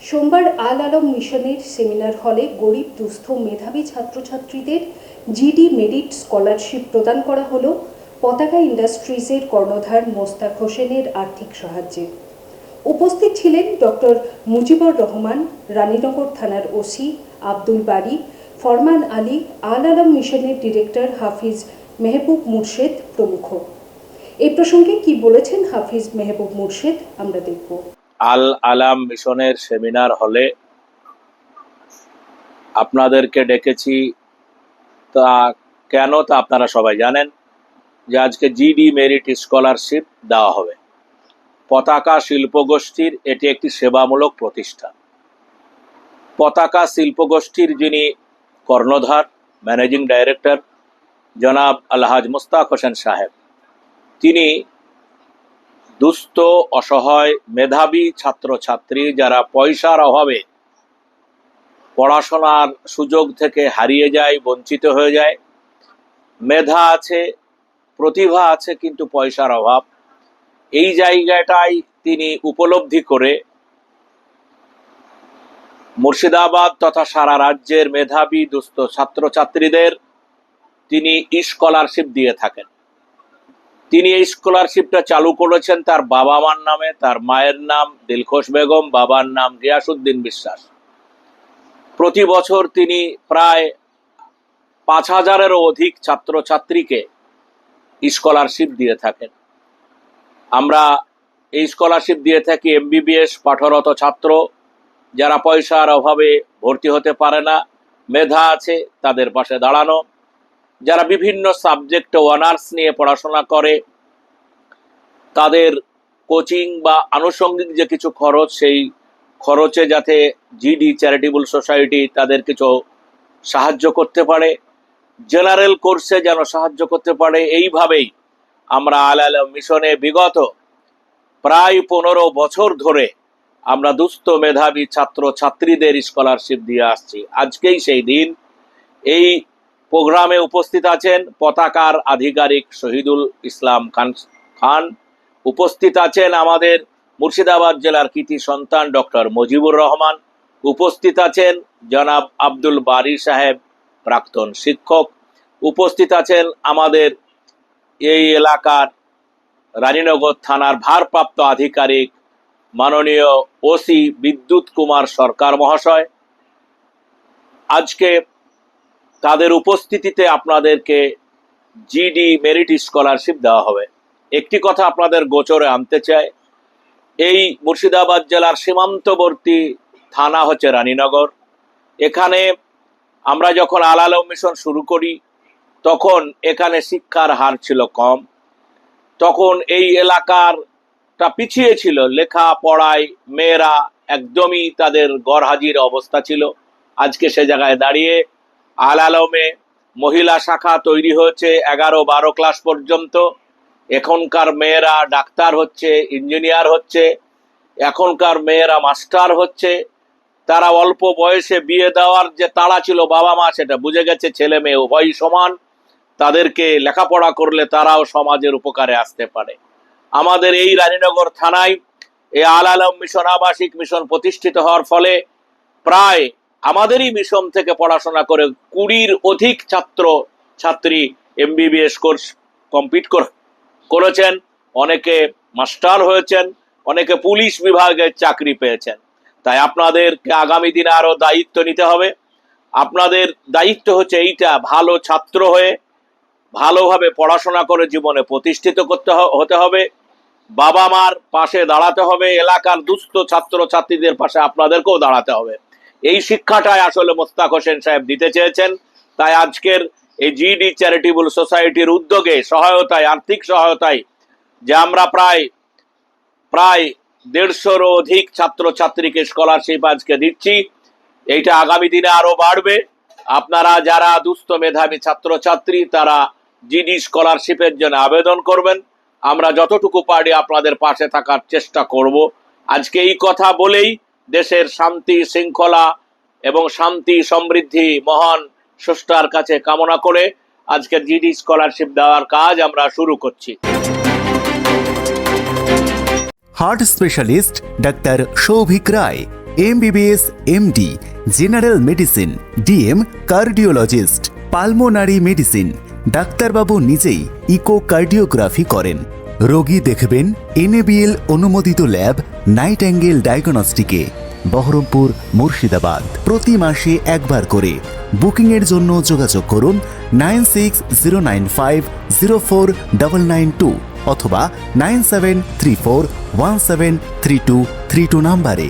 সোমবার আল আলম মিশনের সেমিনার হলে গরিব, দুস্থ, মেধাবী ছাত্রছাত্রীদের জিডি মেরিট স্কলারশিপ প্রদান করা হলো পতাকা ইন্ডাস্ট্রিজের কর্ণধার মোস্তাক হোসেনের আর্থিক সাহায্যে। উপস্থিত ছিলেন ডক্টর মুজিবুর রহমান, রানীনগর থানার ওসি আব্দুল বারি, ফরমান আলী, আল আলম মিশনের ডিরেক্টর হাফিজ মেহবুব মুর্শেদ প্রমুখ। এই প্রসঙ্গে কি বলেছেন হাফিজ মেহবুব মুর্শেদ, আমরা দেখব। আল আলাম মিশনের সেমিনার হলে আপনাদেরকে ডেকেছি। তা কেন তা আপনারা সবাই জানেন যে আজকে জিডি মেরিট স্কলারশিপ দেওয়া হবে। পতাকা শিল্পগোষ্ঠীর এটি একটি সেবামূলক প্রতিষ্ঠান। পতাকা শিল্পগোষ্ঠীর যিনি কর্ণধার, ম্যানেজিং ডাইরেক্টর জনাব আলহাজ মুস্তাক হোসেন সাহেব, তিনি দুস্থ, অসহায়, মেধাবী ছাত্রছাত্রী যারা পয়সার অভাবে পড়াশোনার সুযোগ থেকে হারিয়ে যায়, বঞ্চিত হয়ে যায়। মেধা আছে, প্রতিভা আছে, কিন্তু পয়সার অভাব। এই জায়গাটাই তিনি উপলব্ধি করে মুর্শিদাবাদ তথা সারা রাজ্যের মেধাবী, দুস্থ ছাত্রছাত্রীদের তিনি স্কলারশিপ দিয়ে থাকেন। তিনি এই স্কলারশিপটা চালু করেছেন তার বাবা মার নামে, তার মায়ের নাম দিলখোশ বেগম, বাবার নাম গিয়াসুদ্দিন বিশ্বাস। প্রতি বছর তিনি প্রায় পাঁচ হাজারেরও অধিক ছাত্রছাত্রীকে স্কলারশিপ দিয়ে থাকেন। আমরা এই স্কলারশিপ দিয়ে থাকি এমবিবিএস পাঠরত ছাত্র, যারা পয়সার অভাবে ভর্তি হতে পারে না, মেধা আছে তাদের পাশে দাঁড়ানো। যারা বিভিন্ন সাবজেক্টে অনার্স নিয়ে পড়াশোনা করে, তাদের কোচিং বা আনুষঙ্গিক যে কিছু খরচ, সেই খরচে যাতে জিডি চ্যারিটেবল সোসাইটি তাদের কিছু সাহায্য করতে পারে জেনারেল কোর্সে যেন সাহায্য করতে পারে, এইভাবেই আমরা আল আলম মিশনে বিগত প্রায় পনেরো বছর ধরে আমরা দুস্থ মেধাবী ছাত্র ছাত্রীদের স্কলারশিপ দিয়ে আসছি। আজকেই সেই দিন, এই প্রোগ্রামে উপস্থিত আছেন পতাকার আধিকারিক শহীদুল ইসলাম খান খান। উপস্থিত আছেন আমাদের মুর্শিদাবাদ জেলার কৃতি সন্তান ডক্টর মুজিবুর রহমান। উপস্থিত আছেন জনাব আব্দুল বারি সাহেব, প্রাক্তন শিক্ষক। উপস্থিত আছেন আমাদের এই এলাকার রানীনগর থানার ভারপ্রাপ্ত আধিকারিক মাননীয় ওসি বিদ্যুৎ কুমার সরকার মহাশয়। আজকে তাদের উপস্থিতিতে আপনাদেরকে জিডি মেরিট স্কলারশিপ দেওয়া হবে। একটি কথা আপনাদের গোচরে আনতে চাই। এই মুর্শিদাবাদ জেলার সীমান্তবর্তী থানা হচ্ছে রানীনগর। এখানে আমরা যখন আল আলম মিশন শুরু করি, তখন এখানে শিক্ষার হার ছিল কম। তখন এই এলাকারটা পিছিয়ে ছিল, লেখা পড়ায় মেয়েরা একদমই তাদের গড়হাজির অবস্থা ছিল। আজকে সে জায়গায় দাঁড়িয়ে আল আলমে মহিলা শাখা তৈরি হয়েছে এগারো বারো ক্লাস পর্যন্ত। এখনকার মেয়েরা ডাক্তার হচ্ছে, ইঞ্জিনিয়ার হচ্ছে, এখনকার মেয়েরা মাস্টার হচ্ছে। তারা অল্প বয়সে বিয়ে দেওয়ার যে তাড়া ছিল বাবা মা সেটা বুঝে গেছে, ছেলে মেয়ে উভয়ই সমান। তাদেরকে লেখাপড়া করলে তারাও সমাজের উপকারে আসতে পারে। আমাদের এই রানীনগর থানায় এই আল আলম মিশন আবাসিক মিশন প্রতিষ্ঠিত হওয়ার ফলে প্রায় আমাদেরই মিশন থেকে পড়াশোনা করে কুড়ির অধিক ছাত্র, ছাত্রী এমবিবিএস কোর্স কমপ্লিট করেছেন। অনেকে মাস্টার হয়েছেন, অনেকে পুলিশ বিভাগের চাকরি পেয়েছেন। তাই আপনাদেরকে আগামী দিনে আরও দায়িত্ব নিতে হবে। আপনাদের দায়িত্ব হচ্ছে এইটা, ভালো ছাত্র হয়ে ভালোভাবে পড়াশোনা করে জীবনে প্রতিষ্ঠিত করতে হতে হবে। বাবা মার পাশে দাঁড়াতে হবে, এলাকার দুস্থ ছাত্র ছাত্রীদের পাশে আপনাদেরকেও দাঁড়াতে হবে। এই শিক্ষাটাই আসলে মোস্তাক হোসেন সাহেব দিতে চেয়েছেন। তাই আজকের এই জিডি চ্যারিটেবল সোসাইটির উদ্যোগে সহায়তায়, আর্থিক সহায়তায় যে আমরা প্রায় প্রায় দেড়শোরও অধিক ছাত্রছাত্রীকে স্কলারশিপ আজকে দিচ্ছি, এইটা আগামী দিনে আরও বাড়বে। আপনারা যারা দুস্থ মেধাবী ছাত্রছাত্রী, তারা জিডি স্কলারশিপের জন্য আবেদন করবেন। আমরা যতটুকু পারি আপনাদের পাশে থাকার চেষ্টা করব। আজকে এই কথা বলেই দেশের শান্তি, শৃঙ্খলা এবং শান্তি, সমৃদ্ধি, মহান, স্রষ্টার কাছে কামনা করে আজকে জিডি স্কলারশিপ দেওয়ার কাজ আমরা শুরু করছি। Heart specialist doctor Souvik Roy, MBBS, MD, general medicine, DM, cardiologist, pulmonary medicine, ডাক্তারবাবু নিজেই ইকোকার্ডিওগ্রাফি করেন। রোগী দেখবেন এনএবিএল অনুমোদিত ল্যাব নাইট অ্যাঙ্গেল ডায়াগনস্টিকে বহরমপুর মুর্শিদাবাদ। প্রতি মাসে একবার করে। বুকিংয়ের জন্য যোগাযোগ করুন nine six zero nine five zero four double nine two অথবা nine seven three four one seven three two three two নাম্বারে।